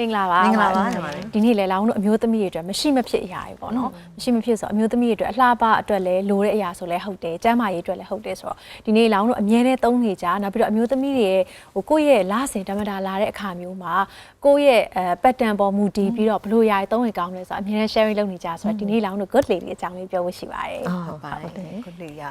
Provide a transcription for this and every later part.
မင်္ဂလာပါမင်္ဂလာပါပါညီမလေးဒီနေ့လေလောင်းတို့အမျိုးသမီးတွေအတွက်မရှိမဖြစ်အရာတွေပေါ့နော်မရှိမဖြစ်ဆိုအမျိုးသမီးတွေအတွက်အလှပအတွက်လည်းလိုတဲ့အရာဆိုလည်းဟုတ်တယ်ကျန်းမာရေးအတွက်လည်းဟုတ်တယ်ဆိုတော့ဒီနေ့လောင်းတို့အမြဲတမ်းသုံးနေကြနောက်ပြီးတော့အမျိုးသမီးတွေရဲ့ဟိုကိုယ့်ရဲ့လစဉ်ဓမ္မတာလာတဲ့အခါမျိုးမှာကိုယ့်ရဲ့အဲ pattern ပေါ်မူတည်ပြီးတော့ဘလို့အရာတွေသုံးရင်ကောင်းလဲဆိုတော့အမြဲတမ်း sharing လုပ်နေကြဆိုတော့ဒီနေ့လောင်းတို့ good lady အကြောင်းလေးပြောဖို့ရှိပါတယ်ဟုတ်ပါတယ်ကိုလေးရ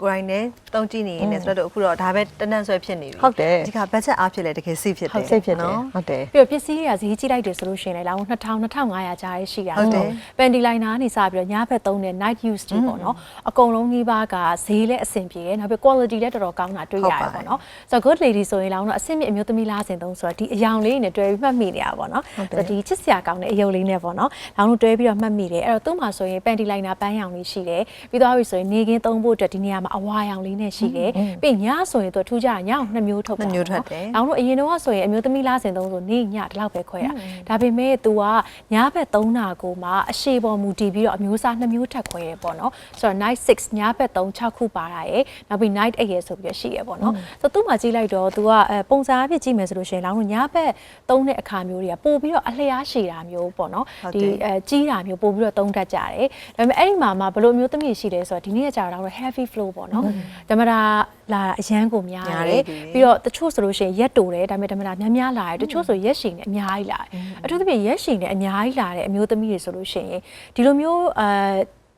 ကိုရိုင်းနဲ့တုံးကြည့်နေရင်လည်းဆိုတော့အခုတော့ဒါပဲတနန့်ဆွဲဖြစ်နေပြီဟုတ်တယ်ဒီကဘတ်ဂျက်အားဖြစ်လဲတကယ်စိဖြစ်တယ်ဟုတ်စိတ်ဖြစ်တယ်နော်ဟုတ်တယ်ပြီးတော့ပစ္စည်းတွေကဈေးကြီးလိုက်တယ်ဆိုလို့ရှိရင်လည်းလောင်း2000 2500ကြားရရှိတာဟုတ်တယ်ပန်ဒီလိုင်းနာကနေစပြီးတော့ညဘက်သုံးတဲ့ night use တွေပေါ့နော်အကုန်လုံးကြီးပါကဈေးလည်းအဆင်ပြေတယ်နောက်ပြီး quality လည်းတော်တော်ကောင်းတာတွေ့ရတယ်ပေါ့နော်ဆိုတော့ good lady ဆိုရင်လောင်းတော့အဆင့်မြင့်အမျိုးသမီးလားစင်သုံးဆိုတော့ဒီအယောင်လေးနဲ့တွဲပြီးမှတ်မိနေရပါပေါ့နော်ဆိုတော့ဒီချစ်စရာကောင်းတဲ့အယုတ်လေးနဲ့ပေါ့နော်လောင်းတို့တွဲပြီးတော့မှတ်မိတယ်အဲ့တော့သူ့မှာဆိုရင်ပန်ဒီလိုင်းနာပန်းရောင်လေးရှိတယ်ပြီးတော့ပြီဆိုရင်နေကင်းသုံးဖို့အတွက်ဒီနေရာမှာအဝါရောင်လေးနဲ့ရှိတယ်ပြီးညဆိုရင်သူထူးကြတာညအောင်နှစ်မျိုးထုတ်တာနှစ်မျိုးထွက်တယ်လောင်းတို့အရင်တော့ဆိုရင်အမျိုးသမီးလားစင်သုံးဆိုနေညဒီလောက်ပဲခွဲတာဒါပေမဲ့ तू ကညဘက်3နာကိုမှအရှိပေါ်မူတည်ပြီးတော့အမျိုးအစား2မျိုးထပ်ခွဲရပေါ့နော်ဆိုတော့ night 6ညဘက်3 6ခုပါတာရယ်နောက်ပြီး night 8ရယ်ဆိုပြီးတော့ရှိရပေါ့နော်ဆိုတော့သူ့မှာကြည့်လိုက်တော့ तू ကအဲပုံစံအဖြစ်ကြည့်မယ်ဆိုလို့ရှိရင်လောင်းတို့ညဘက်3တဲ့အခါမျိုးတွေကပို့ပြီးတော့အလျားရှည်တာမျိုးပေါ့နော်ဟုတ်တယ်ဒီအဲကြီးတာမျိုးပို့ပြီးတော့သုံးတတ်ကြတယ်ဒါပေမဲ့အဲ့ဒီမှာမှဘယ်လိုမျိုးသမီးရှိလဲဆိုတော့ဒီနေ့ကကြာတော့ heavy flow ပေါ့နော်ဓမ္မတာလာအရန်ကိုများများတယ်တယ်ပြီးတော့တချို့ဆိုလို့ရှိရင်ရက်တူတယ်ဒါပေမဲ့ဓမ္မတာများများလာတယ်တချို့ဆိုရက်ရှိနေအများကြီးလာတယ်အထူးသဖြင့်ရက်ရှိနေအများကြီးလာတဲ့အမျိုးသမီးတွေဆိုလို့ရှိရင်ဒီလိုမျိုးအဲ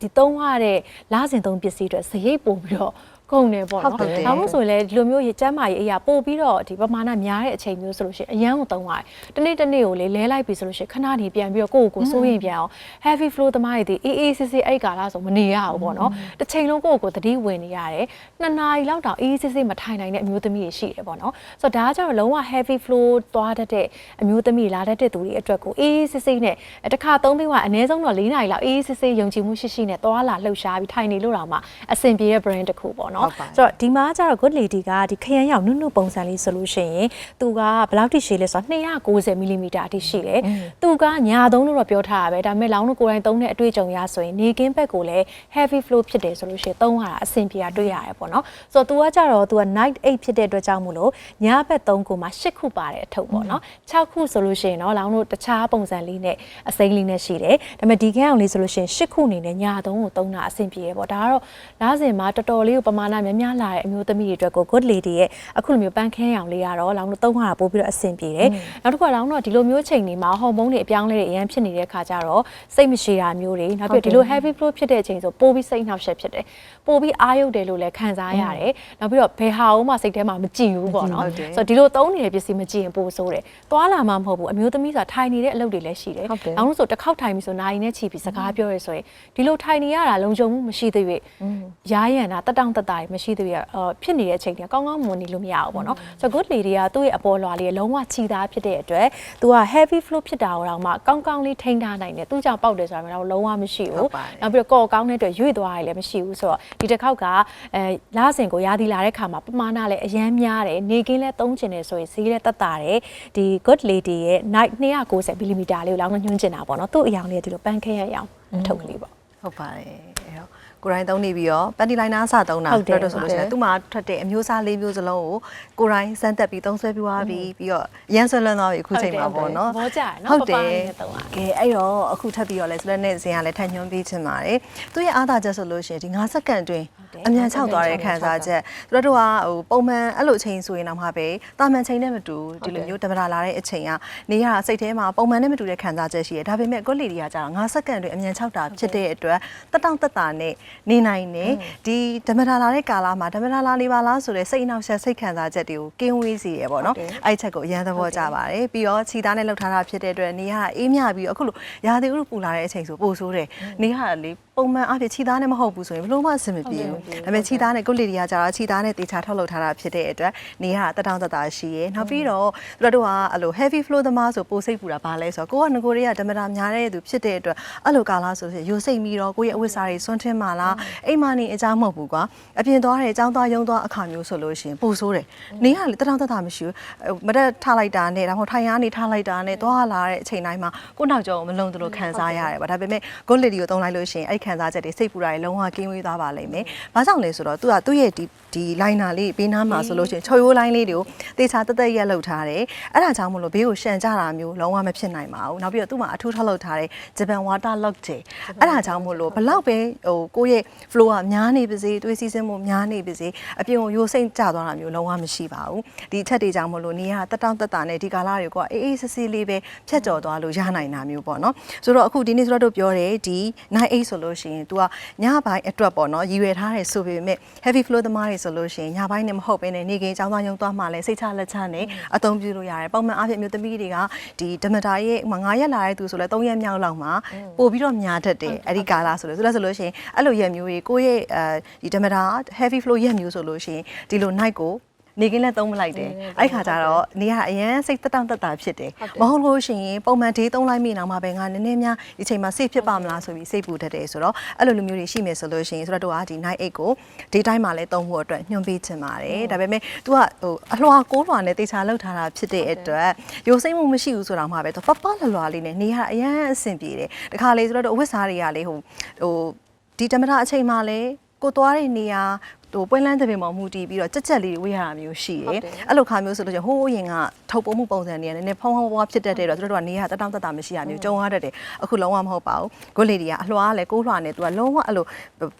ဒီသုံးရတဲ့လာစဉ်သုံးပစ္စည်းတွေစရိတ်ပို့ပြီးတော့ ကုန်တယ်ပေါ့နော်ဟုတ်တယ်ဒါမှမဟုတ်ဆိုရင်လည်းဒီလိုမျိုးရေကျမ်းမာရေးအရာပို့ပြီးတော့ဒီပမာဏများတဲ့အချိန်မျိုးဆိုလို့ရှိရင်အရန်ကိုသုံးရတယ်တနေ့တနေ့ကိုလေလဲလိုက်ပြီဆိုလို့ရှိရင်ခဏနေပြန်ပြီးတော့ကိုယ့်ကိုယ်ကိုစိုးရင်ပြန်အောင် heavy flow သမားတွေဒီအေးအေးဆေးဆေးအဲ့ကာလဆိုမနေရဘူးပေါ့နော်တစ်ချိန်လုံးကိုယ့်ကိုယ်ကိုသတိဝင်နေရတယ်နှစ်နာရီလောက်တောင်အေးအေးဆေးဆေးမထိုင်နိုင်တဲ့အမျိုးသမီးတွေရှိတယ်ပေါ့နော်ဆိုတော့ဒါကကြတော့လုံးဝ heavy flow သွားတတ်တဲ့အမျိုးသမီးလာတတ်တဲ့သူတွေအတွက်ကိုအေးအေးဆေးဆေးနဲ့တစ်ခါသုံးပြီးမှအနည်းဆုံးတော့၄နာရီလောက်အေးအေးဆေးဆေးယုံကြည်မှုရှိရှိနဲ့သွားလာလှုပ်ရှားပြီးထိုင်နေလို့တော့မှအဆင်ပြေတဲ့ brand တစ်ခုပေါ့နော်ဟုတ်ပါတယ်ဆိုတော့ဒီမှာကျတော့ good lady ကဒီခရမ်းရောင်နုနုပုံစံလေးဆိုလို့ရှိရင်သူကဘယ်လောက်ထိရှည်လဲဆိုတော့290 mm အထိရှိတယ်သူကညာသုံးလို့တော့ပြောထားတာပဲဒါပေမဲ့လောင်းတို့ကိုယ်တိုင်သုံးတဲ့အတွေ့အကြုံရဆိုရင်နေကင်းဘက်ကိုလည်း heavy flow ဖြစ်တယ်ဆိုလို့ရှိရင်သုံးရတာအဆင်ပြေတာတွေ့ရတယ်ပေါ့နော်ဆိုတော့ तू ကကြတော့ तू က night 8ဖြစ်တဲ့အတွက်ကြောင့်မို့လို့ညာဘက်3ကိုမှ8ခုပါတဲ့အထုပ်ပေါ့နော်6ခုဆိုလို့ရှိရင်တော့လောင်းတို့တခြားပုံစံလေးနဲ့အစိမ်းလေးနဲ့ရှိတယ်ဒါပေမဲ့ဒီကန်းအောင်လေးဆိုလို့ရှိရင်8ခုအနေနဲ့ညာသုံးကိုသုံးတာအဆင်ပြေရပေါ့ဒါကတော့လားစင်မှာတော်တော်လေးကိုပမာဏများများလာတဲ့အမျိုးသမီးတွေအတွက်ကို good lady ရဲ့အခုလိုမျိုးပန်းခင်းရောင်လေးကတော့လောင်းတို့သုံးရတာပို့ပြီးတော့အဆင်ပြေတယ်နောက်တစ်ခုကလောင်းတို့ကဒီလိုမျိုးချိန်တွေမှာဟော်မုန်းတွေအပြောင်းအလဲတွေအရင်ဖြစ်နေတဲ့ခါကျတော့စိတ်မရှိတာမျိုးတွေနောက်ပြီးဒီလို heavy flow ဖြစ်တဲ့အချိန်ဆိုပို့ပြီးစိတ်နှောက်ယှက်ဖြစ်တယ်ပို့ပြီးအာရုံတယ်လို့လည်းခံစားရတယ်နောက်ပြီးတော့ဘယ်ဟာမှစိတ်ထဲမှာမကြည်ဘူးပေါ့နော်ဟုတ်တယ်ဆိုတော့ဒီလိုသုံးနေတဲ့ပစ္စည်းမကြည့်ရင်ပိုဆိုးတယ်သွားလာမှမဟုတ်ဘူးအမျိုးသမီးဆိုတာထိုင်နေတဲ့အလုပ်တွေလည်းရှိတယ်ဟုတ်တယ်နောက်လို့ဆိုတစ်ခေါက်ထိုင်ပြီဆိုနိုင်နဲ့ချီပြီးစကားပြောရဲဆိုရင်ဒီလိုထိုင်နေရတာလုံခြုံမှုမရှိသေး၍ရားရံတာတက်တောင့်တက်တာတွေမရှိသေး၍အော်ဖြစ်နေတဲ့အချိန်တွေကကောင်းကောင်းမွန်နေလို့မရဘူးပေါ့နော်ဆိုတော့ good lady ကသူ့ရဲ့အပေါ်လွာလေးကလုံးဝချီသားဖြစ်တဲ့အတွက်သူက heavy flow ဖြစ်တာတော့မှကောင်းကောင်းလေးထိန်းထားနိုင်တယ်သူကြောင့်ပေါက်တယ်ဆိုတာမျိုးတော့လုံးဝမရှိဟုဘူးတ်ပါတယ်နောက်ပြီးတော့ကော်ကောင်းတဲ့အတွက်ရွေ့သွားရလည်းမရှိဘူးဆိုတော့ဒီတစ်ခေါက်ကအဲလာစဉ်ကိုရာသီလာတဲ့ခါမှာပမာဏလည်းအရန်များတယ်နေကင်းလည်းသုံးကျင်တယ်ဆိုရင်ဈေးလည်းတက်တာတယ်ဒီ good lady ရဲ့ night 290 mm လေးကိုလောင်းညွှန်းကျင်တာပေါ့နော်သူ့အယောင်လေးကဒီလိုပန်းခဲရအောင်အထုပ်ကလေးပေါ့ဟုတ်ပါတယ်အဲ့တော့ ကိုရိုင်းသုံးနေပြီးတော့ပန်တီလိုင်းနာစသုံးတာဟုတ်တယ်တော့ဆိုလို့ရှိရင်သူ့မှာထွက်တဲ့အမျိုးအစားလေးမျိုးစလုံးကိုကိုရိုင်းစမ်းတက်ပြီးသုံးဆွဲပြီးသွားပြီးပြီးတော့ရမ်းဆွဲလွန်းသွားပြီအခုချိန်မှာပေါ့နော်ဘောကြရနော်ဟုတ်တယ်ပပလေးနဲ့သုံးရကဲအဲ့တော့အခုထပ်ပြီးတော့လဲဆိုတော့နဲ့ဇင်ကလည်းထပ်ညွှန်းပေးချင်ပါတယ်သူရဲ့အားသာချက်ဆိုလို့ရှိရင်ဒီ9စက္ကန့်အတွင်းဟုတ်တယ်အမြန်၆သွားတဲ့ခံစားချက်သူတို့ကဟိုပုံမှန်အဲ့လိုအချိန်ဆိုရင်တော့မှပဲတာမန်ချိန်နဲ့မတူဒီလိုမျိုးတမတာလာတဲ့အချိန်ကနေရစိတ်ထဲမှာပုံမှန်နဲ့မတူတဲ့ခံစားချက်ရှိတယ်ဒါပေမဲ့ကိုလီဒီကကြာ9စက္ကန့်အတွင်းအမြန်၆တာဖြစ်တဲ့အတွက်တက်တောင့်တက်တာနဲ့နေနိုင်တယ်ဒီတမတာလာတဲ့ကာလမှာတမတာလာလေးပါလားဆိုတဲ့စိတ်အနှောက်အယှက်စိတ်ခံစားချက်တွေကိုကင်းဝေးစေရပေါ့နော်ဟုတ်တယ်အဲ့ချက်ကိုအရန်သဘောကျပါတယ်ပြီးတော့ခြိသားနဲ့လှုပ်ထားတာဖြစ်တဲ့အတွက်နေရတာအေးမြပြီးတော့အခုလိုရာသီဥတုပူလာတဲ့အချိန်ဆိုပိုဆိုးတယ်နေရတာလေပုံမှန်အဖြစ်ခြိသားနဲ့မဟုတ်ဘူးဆိုရင်ဘယ်လို့မှအဆင်မပြေဘူးဒါပေမဲ့ခြိသားနဲ့ကိုယ့်လေတွေကကြတော့ခြိသားနဲ့တေချာထုတ်လုပ်ထားတာဖြစ်တဲ့အတွက်နေရတာတက်တောင့်တက်တာရှိရယ်နောက်ပြီးတော့သူတို့ကအဲ့လို heavy flow သမားဆိုပိုစိတ်ပူတာဘာလဲဆိုတော့ကိုကငကိုတွေကဓမ္မတာများတဲ့သူဖြစ်တဲ့အတွက်အဲ့လိုကာလဆိုရင်ရိုစိတ်ပြီးတော့ကိုယ့်ရဲ့အဝတ်စားတွေစွန့်ထင်းမှလားအိမ်မနေအကြောင်းမဟုတ်ဘူးကွာအပြင်သွားတယ်အကြောင်းသွားရုံသွားအခါမျိုးဆိုလို့ရှိရင်ပိုဆိုးတယ်နေရလေတထောင်တထမရှိဘူးမတက်ထားလိုက်တာနဲ့ဒါမှမဟုတ်ထိုင်ရနေထားလိုက်တာနဲ့သွားလာတဲ့အချိန်တိုင်းမှာကိုနောက်ကျော်မလုံသလိုခံစားရတယ်ဗျဒါပေမဲ့ good lady ကိုတုံးလိုက်လို့ရှိရင်အဲ့ခံစားချက်တွေစိတ်ပူတာတွေလုံးဝကင်းဝေးသွားပါလိမ့်မယ်ဘာကြောင့်လဲဆိုတော့သူကသူ့ရဲ့ဒီဒီ liner လေးပေးနားမှာဆိုလို့ရှိရင်ချော်ရိုး line လေးတွေကိုတေချာတက်တက်ရက်လောက်ထားတယ်အဲ့ဒါကြောင့်မလို့ဘေးကိုရှန်ကြတာမျိုးလုံးဝမဖြစ်နိုင်ပါဘူးနောက်ပြီးတော့သူ့မှာအထူးထောက်လုပ်ထားတဲ့ Japan water lock တွေအဲ့ဒါကြောင့်မို့လို့ဘလောက်ပဲဟိုကိုယ့်ရဲ့ flow ကများနေပါစေတွေးစီးစင်းမှုများနေပါစေအပြင်ကိုရိုးစိမ့်ကျသွားတာမျိုးလုံးဝမရှိပါဘူးဒီအချက်တွေကြောင့်မို့လို့နေရတက်တောင့်တက်တာနဲ့ဒီကာလတွေကအေးအေးဆေးဆေးလေးပဲဖြတ်ကျော်သွားလို့ရနိုင်တာမျိုးပေါ့နော်ဆိုတော့အခုဒီနေ့ဆိုတော့တို့ပြောတယ်ဒီ night 8ဆိုလို့ရှိရင် तू ကညပိုင်းအတွက်ပေါ့နော်ရည်ရွယ်ထားတယ်ဆိုပေမဲ့ heavy flow သမားတွေဆိုလို့ရှိရင်ညပိုင်းနဲ့မဟုတ်ဘဲနဲ့နေကင်းចောင်းသားရုံသွားမှလည်းစိတ်ချလက်ချနဲ့အသုံးပြုလို့ရတယ်ပုံမှန်အားဖြင့်အမျိုးသမီးတွေကဒီဓမ္မတာရဲ့9ရက်လာတဲ့သူဆိုလဲ3ရက်မြောက်လောက်မှာပို့ပြီးတော့များတတ်တယ်အဲ့ဒီကာလဆိုလို့ဆိုလဲဆိုလို့ရှိရင်အဲ့လိုရက်မျိုးကြီးကိုယ့်ရဲ့အဲဒီဓမ္မတာ heavy flow ရက်မျိုးဆိုလို့ရှိရင်ဒီလို night ကိုနေကင်းလည်းသုံးမလိုက်တယ်အဲ့ခါကျတော့နေရအရန်စိတ်တက်တောင့်တက်တာဖြစ်တယ်မဟုတ်လို့ရှိရင်ပုံမှန်ဒေးသုံးလိုက်မိနောက်မှာပဲငါနည်းနည်းများဒီချိန်မှာ safe ဖြစ်ပါမလားဆိုပြီးစိတ်ပူတတ်တယ်ဆိုတော့အဲ့လိုလူမျိုးတွေရှိမယ်ဆိုလို့ရှိရင်ဆိုတော့တို့ကဒီ night 8ကို day time မှာလည်းသုံးဖို့အတွက်ညွှန်ပေးချင်ပါတယ်ဒါပေမဲ့ तू ကဟိုအလွှာကိုးလွှာနဲ့တေချာလောက်ထားတာဖြစ်တဲ့အတွက်ရိုးစိမ့်မှုမရှိဘူးဆိုတာမှပဲ तू ပပလွလွာလေးနဲ့နေရအရန်အဆင်ပြေတယ်တခါလေဆိုတော့အဝတ်စားတွေကလေဟိုဟို ဒီတမထအချိန်မှာလေကိုသွားတဲ့နေရာဟိုပွဲလန်းတဲ့ပင်ပေါ်မူတည်ပြီးတော့ကြက်ကြက်လေးဝေးရတာမျိုးရှိတယ်အဲ့လိုခါမျိုးဆိုလို့ရှိရင်ဟိုးရင်ကထုတ်ပုံမှုပုံစံတွေကလည်းနည်းနည်းဖောင်းဖောင်းပွားဖြစ်တတ်တဲ့တော့သူတို့ကနေရတတောင့်တတမရှိရမျိုးကြုံရတတ်တယ်အခုလုံးဝမဟုတ်ပါဘူးကိုလေဒီကအလွှားလဲကိုးလွှာနဲ့သူကလုံးဝအဲ့လို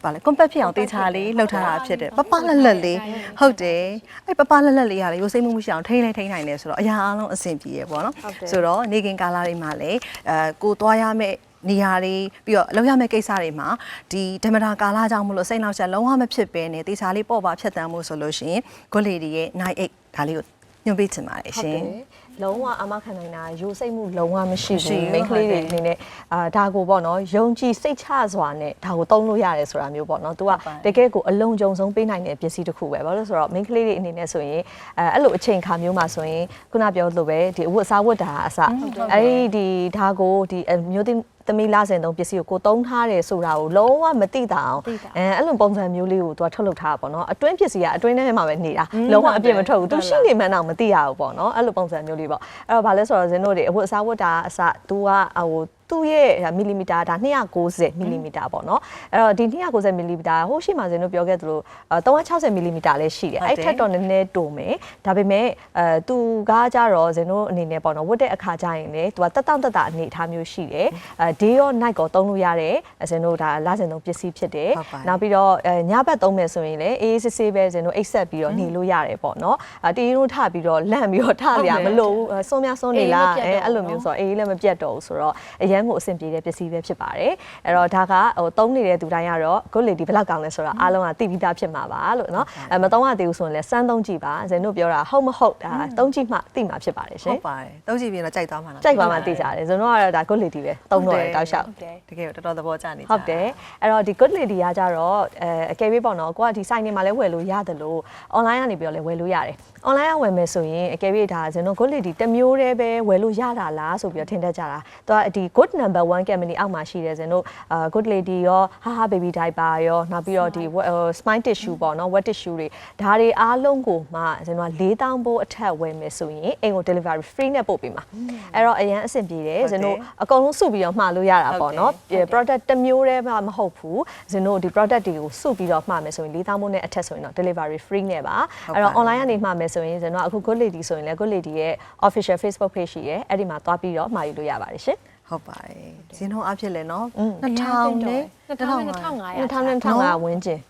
ဗာလဲ compact ဖြစ်အောင်တေးချလေးလှုပ်ထားတာဖြစ်တယ်ပပလက်လက်လေးဟုတ်တယ်အဲ့ပပလက်လက်လေးကလေရိုးစိမ့်မှုမရှိအောင်ထိန်းလဲထိန်းနိုင်တယ်ဆိုတော့အရာအလုံးအဆင်ပြေရပေါ့နော်ဆိုတော့နေကင်ကာလာတွေမှာလည်းအဲကိုသွားရမယ့် နေရာတွေပြီးတော့လောက်ရမယ့်ကိစ္စတွေမှာဒီဓမ္မတာကာလကြောင့်မလို့စိတ်နောက်ချက်လုံးဝမဖြစ်ပဲနဲ့တေချာလေးပေါ့ပါဖြတ်တန်းမှုဆိုလို့ရှိရင် good lady ရဲ့ night 8ဒါလေးကိုညွှန်ပေးချင်ပါတယ်ရှင်လုံးဝအမခံနိုင်တာရိုးစိတ်မှုလုံးဝမရှိမရှိဘူးဘူးမိန်းကလေးတွေဟုတ်တယ်အနေနဲ့အာဒါကိုပေါ့နော်ယုံကြည်စိတ်ချစွာနဲ့ဒါကိုသုံးလို့ရတယ်ဆိုတာမျိုးပေါ့နော်။ तू ကဟုတ်ပါတကယ်ကိုအလုံးကြုံဆုံးပေးနိုင်တဲ့ပစ္စည်းတစ်ခုပဲ။ဘာလို့လဲဆိုတော့မိန်းကလေးတွေအနေနဲ့ဆိုရင်အဲအဲ့လိုအချိန်ခါမျိုးမှာဆိုရင်ခုနပြောလို့ပဲဒီအဝတ်အစားဝတ်တာအစအဲ့ဒီဒါကိုဒီအမျိုးသမီးသမီးလာစင်သုံးပစ္စည်းကိုကိုသုံးထားတယ်ဆိုတာကိုလုံးဝမသိတာအောင်အဲအဲ့လိုပုံစံမျိုးလေးကိုသူကထုတ်လုပ်ထားတာပေါ့နော်အတွင်းပစ္စည်းကအတွင်းထဲမှာပဲနေတာလုံးဝအပြစ်မထုတ်ဘူးသူရှိနေမှန်းတော့မသိရဘူးပေါ့နော်အဲ့လိုပုံစံမျိုးလေးပေါ့အဲ့တော့ဗာလဲဆိုတော့ဇင်းတို့တွေအဝတ်အစားဝတ်တာအစသူကဟို သူ့ရဲ့မီလီမီတာဒါ290မီလီမီတာပေါ့နော်အဲ့တော့ဒီ290မီလီမီတာဟိုရှိမှဇင်းတို့ပြောခဲ့သလို360မီလီမီတာလည်းရှိတယ်ဟုတ်တယ်အဲ့ထက်တော့နည်းနည်းတိုမယ်ဒါပေမဲ့အဲသူကကြတော့ဇင်းတို့အနေနဲ့ပေါ့နော်ဝတ်တဲ့အခါကျရင်လေသူကတက်တောင့်တက်တာအနေအထားမျိုးရှိတယ်အဲ day ရော night ကိုသုံးလို့ရတယ်ဇင်းတို့ဒါလစဉ်သုံးပစ္စည်းဖြစ်တယ်ဟုတ်ပါတယ်နောက်ပြီးတော့အဲညဘက်သုံးမယ်ဆိုရင်လည်းအေးအေးဆေးဆေးပဲဇင်းတို့အိတ်ဆက်ပြီးတော့နေလို့ရတယ်ပေါ့နော်အဲတီးတို့ထပြီးတော့လန့်ပြီးတော့ထရမလို့ဘူးအဲစွန်းများစွန်းနေလားအဲအဲ့လိုမျိုးဆိုတော့အေးလည်းမပြတ်တော့ဘူးဆိုတော့အရန်ကိုအဆင်ပြေတဲ့ပစ္စည်းပဲဖြစ်ပါတယ်အဲ့တော့ဒါကဟိုသုံးနေတဲ့သူတိုင်းကတော့ good lady ဘယ်လောက်ကောင်းလဲဆိုတော့အားလုံးကသိပြီးသားဖြစ်မှာပါလို့နော်အဲမသုံးရသေးဘူးဆိုရင်လည်းစမ်းသုံးကြည့်ပါဇင်တို့ပြောတာဟုတ်မဟုတ်ဒါသုံးကြည့်မှသိမှာဖြစ်ပါတယ်ရှင်ဟုတ်ပါတယ်တုံးကြည့်ပြီးတော့ကြိုက်သွားမှာလားကြိုက်ပါမှသိကြတယ်ဇင်တို့ကတော့ဒါ good lady ပဲသုံးတော့တယ်တောက်လျှောက်ဟုတ်တယ်တကယ်ကိုတော်တော်သဘောကျနေကြဟုတ်တယ်အဲ့တော့ဒီ good lady ကကြတော့အဲအကယ်၍ပေါ့နော်ကိုကဒီ site နေမှာလဲဝယ်လို့ရတယ်လို့ online ကနေပြီးတော့လဲဝယ်လို့ရတယ် online ကဝယ်မယ်ဆိုရင်အကယ်၍ဒါဇင်တို့ good lady တစ်မျိုးတည်းပဲဝယ်လို့ရတာလားဆိုပြီးတော့ထင်တတ်ကြတာသူကဒီ good number 1 company အောက်မှာရှိတယ်ဇင်တို့အာ good lady ရောဟာဟာ baby diaper ရောနောက်ပြီးတော့ဒီ spine tissue ပေါ့နော် wet tissue တွေဒါတွေအားလုံးကိုမှဇင်တို့က4000ဘိုးအထက်ဝယ်မယ်ဆိုရင်အိမ်ကို delivery free နဲ့ပို့ပေးမှာအဲ့တော့အရန်အဆင်ပြေတယ်ဇင်တို့အကုန်လုံးစုပြီးတော့မှာလို့ရတာပေါ့နော် product တစ်မျိုးတည်းမှမဟုတ်ဘူးဇင်တို့ဒီ product တွေကိုစုပြီးတော့မှာမယ်ဆိုရင်4000ဘိုးနဲ့အထက်ဆိုရင်တော့ delivery free နဲ့ပါအဲ့တော့ online ကနေမှာမယ်ဆိုရင်ဇင်တို့အခု good lady ဆိုရင်လည်း good lady ရဲ့ official facebook page ရှိရဲအဲ့ဒီမှာသွားပြီးတော့မှာယူလို့ရပါတယ်ရှင် ဟုတ်ပါတယ်ဇင်းတို့အဖြစ်လဲနော်อืม2000နဲ့2500 2500ဝန်းကျင်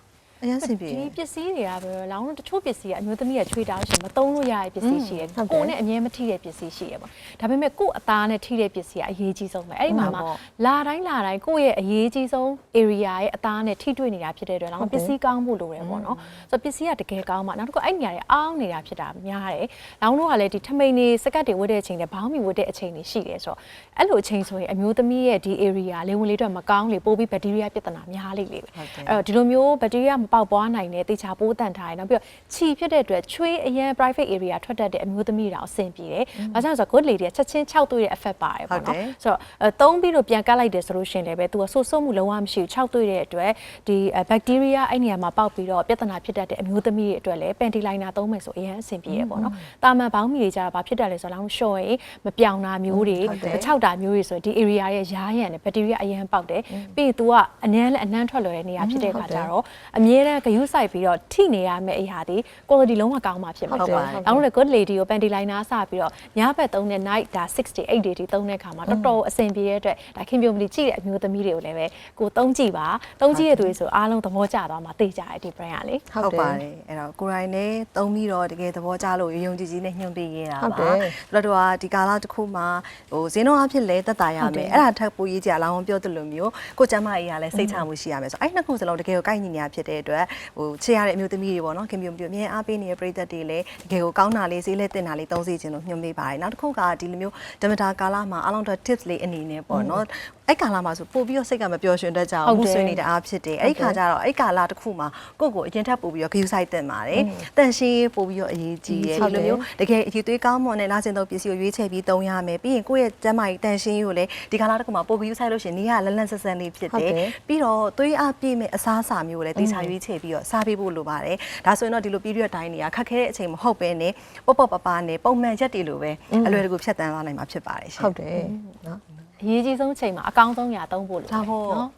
အရင်စင်ပြေဒီပစ္စည်းတွေကပဲလောင်းတချို့ပစ္စည်းကအမျိုးသမီးကချွေတာလို့ရှိရင်မသုံးလို့ရတဲ့ပစ္စည်းရှိတယ်ဟုတ်တယ်ကိုယ်နဲ့အမြဲမထိတဲ့ပစ္စည်းရှိရပေါ့ဒါပေမဲ့ကိုယ့်အသားနဲ့ထိတဲ့ပစ္စည်းကအရေးကြီးဆုံးပဲအဲ့ဒီမှာဟုတ်မှပါပေါ့လာတိုင်းလာတိုင်းကိုယ့်ရဲ့အရေးကြီးဆုံး area ရဲ့အသားနဲ့ထိတွေ့နေတာဖြစ်တဲ့အတွက်လောင်းပစ္စည်းကောင်းဖို့လိုတယ်ပေါ့နော်ဆိုတော့ပစ္စည်းကတကယ်ကောင်းမှနောက်တစ်ခုအဲ့နေရာတွေအောင်းနေတာဖြစ်တာများတယ်လောင်းတို့ကလည်းဒီထမိန်တွေစကတ်တွေဝတ်တဲ့အချိန်တွေဘောင်းမီဝတ်တဲ့အချိန်တွေရှိတယ်ဆိုတော့အဲ့လိုအချိန်ဆိုရင်အမျိုးသမီးရဲ့ဒီ area လေဝင်လေအတွက်မကောင်းလေပိုးပြီးဘက်တီးရီးယားပြဿနာများလိမ့်လေပဲအဲ့တော့ဒီလိုမျိုးဘက်တီးရီးယားပေါက်ပွားနိုင်တဲ့တေချာပိုးတန်ထားတယ်နောက်ပြီးတော့ခြီဖြစ်တဲ့အတွက်ချွေးအရန် private area ထွက်တတ်တဲ့အမျိုးသမီးတောင်အဆင်ပြေတယ်။ဘာကြောင့်လဲဆိုတော့ good lady ကချက်ချင်း6တွေ့တဲ့ effect ပါတယ်ပေါ့ဟုတ်တယ်နော်။ဆိုတော့အဲသုံးပြီးတော့ပြန်ကတ်လိုက်တယ်ဆိုလို့ရှိရင်လည်းပဲသူကဆိုးဆိုးမှုလုံးဝမရှိဘူး6တွေ့တဲ့အတွက်ဒီအဲ bacteria အဲ့နေရာမှာပေါက်ပြီးတော့ပြဿနာဖြစ်တတ်တဲ့အမျိုးသမီးတွေအတွက်လည်း panty liner သုံးမယ်ဆိုအရန်အဆင်ပြေရပေါ့နော်။တာမန်ဘောင်းမီတွေကြတော့ဘာဖြစ်တတ်လဲဆိုတော့လောင်းလျှော်ရင်မပြောင်တာမျိုးတွေဟုတ်တယ်မချောက်တာမျိုးတွေဆိုရင်ဒီ area ရဲ့ရားရံနဲ့ bacteria အရန်ပေါက်တယ်။ပြီးရင် तू ကအနည်းနဲ့အနှမ်းထွက်လွယ်တဲ့နေရာဖြစ်တဲ့အခါကျတော့အမြဲတမ်းဂယုစိုက်ပြီးတော့ထိနေရမယ့်အရာဒီ quality လုံးဝကောင်းမှဖြစ်မှာဟုတ်ဖြစ်ပါပါတယ်။နောက်တော့ good lady ကို panty liner စပြီးတော့ညဘက်သုံးတဲ့ night ဒါ60 8 day ထိသုံးတဲ့အခါမှာတော်တော်အဆင်ပြေတဲ့အတွက်ဒါခင်ဗျုံမလီကြည့်တဲ့အမျိုးသမီးတွေကိုလည်းပဲကိုသုံးကြည့်ပါ။သုံးကြည့်တဲ့သူတွေဆိုအားလုံးသဘောကျသွားမှာသိကြတယ်ဒီ brand ကလေ။ဟုတ်ပါတယ်အဲ့တော့ကိုရိုင်းနဲ့သုံးပြီးတော့တကယ်သဘောကျလို့ရုံကြည်ကြီးနဲ့ညှို့ပြခဲ့တာဟုတ်တပါယ်တို့တို့ကဒီကာလတစ်ခုမှာဟိုဈေးနှုန်းအဖြစ်လဲတက်တာရဟုတ်တယ်မယ်အဲ့ဒါထပ်ပိုရေးကြလောင်းပြောသလိုမျိုးကိုကျမ်းမကြီးကလည်းစိတ်ချမှုရှိရမယ်ဆိုအဲ့နှစ်ခုစလုံးတကယ်ကိုကိုက်ညီညာဖြစ်တဲ့အတွက်ဟိုချေရတဲ့အမျိုးသမီးတွေပေါ့နော်ခင်ဗျုံပြအမြဲအားပေးနေတဲ့ပရိသတ်တွေလည်းတကယ်ကိုကောင်းတာလေးဈေးလဲတင်တာလေးသုံးစီခြင်းလို့ညွှန်ပေးပါတယ်နောက်တစ်ခုကဒီလိုမျိုးဓမ္မတာကာလမှာအလုံးတော့ tips လေးအနေနဲ့ပေါ့နော် အဲ့ကာလမှာဆိုပို့ပြီးတော့စိတ်ကမပျော်ရွှင်တတ်ကြအောင်ဟုတ်တယ်မှုဆွေးနေတဲ့အားဖြစ်တယ်အဲ့ဒီခါကျတော့အဲ့ကာလတစ်ခုမှာကိုယ့်ကိုအရင်ထပ်ပို့ပြီးတော့ဂရုစိုက်တင်ပါတယ်တန်ရှင်းရေးပို့ပြီးတော့အရေးကြီးတယ်ဟုဒီတ်တယ်လိုမျိုးတကယ်အရေးသွေးကောင်းမွန်တဲ့လာစင်တော့ပစ္စည်းကိုရွေးချယ်ပြီးသုံးရမယ်ပြီးရင်ကိုယ့်ရဲ့ကျန်းမာရေးတန်ရှင်းရေးကိုလည်းဒီကာလတစ်ခုမှာပို့ပြီးစိုက်လို့ရှရင်နေရလန်းလန်းဆက်ဆက်လေးဖြစ်ဟုတ်တယ်တယ်ပြီးတော့သွေးအားပြည့်မဲ့အစားအစာမျိုးကိုလည်းတေချာရွေးချယ်ပြီးတော့စားပေးဖို့လိုပါတယ်ဒါဆိုရင်တော့ဒီလို period တိုင်းတွေကခက်ခဲတဲ့အချိန်မဟုတ်ပဲနဲ့ပေါ့ပေါ့ပပနဲ့ပုံမှန်ရက်တွေလိုပဲအလွယ်တကူဖြတ်တန်းသွားနိုင်မှာဖြစ်ပါတယ်ရှင်ဟုတ်တယ်နော် အရေးကြီးဆုံးချိန်မှာအကောင်းဆုံးရာသုံးဖို့လို့ဒါပေါ့နော်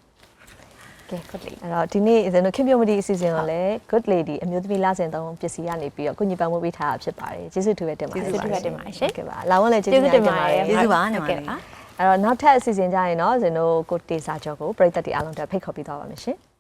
ကဲ good lady အဲ့တော့ဒီနေ့ဇင်တို့ခင်ဗျမတီအစီအစဉ်ကိုလည်း good lady အမျိုးသမီးလာစဉ်သုံးပစ္စည်းကနေပြီးတော့ကုညီပံ့ပိုးပေးထားတာဖြစ်ပါတယ်ကျေးဇူးတူပဲတင်ပါတယ်ကျေးဇူးတူပဲတင်ပါတယ်ရှင်ဟုတ်ကဲ့ပါလာဝင်လည်းကျေးဇူးတင်ပါတယ်ကျေးဇူးပါညီမဟုတ်လေးကဲ့ပါအဲ့တော့နောက်ထပ်အစီအစဉ်ကြရင်တော့ဇင်တို့ကိုတေစာကျော်ကိုပြည်သက်တီအားလုံးတက်ဖိတ်ခေါ်ပြီးသွားပါမယ်ရှင်။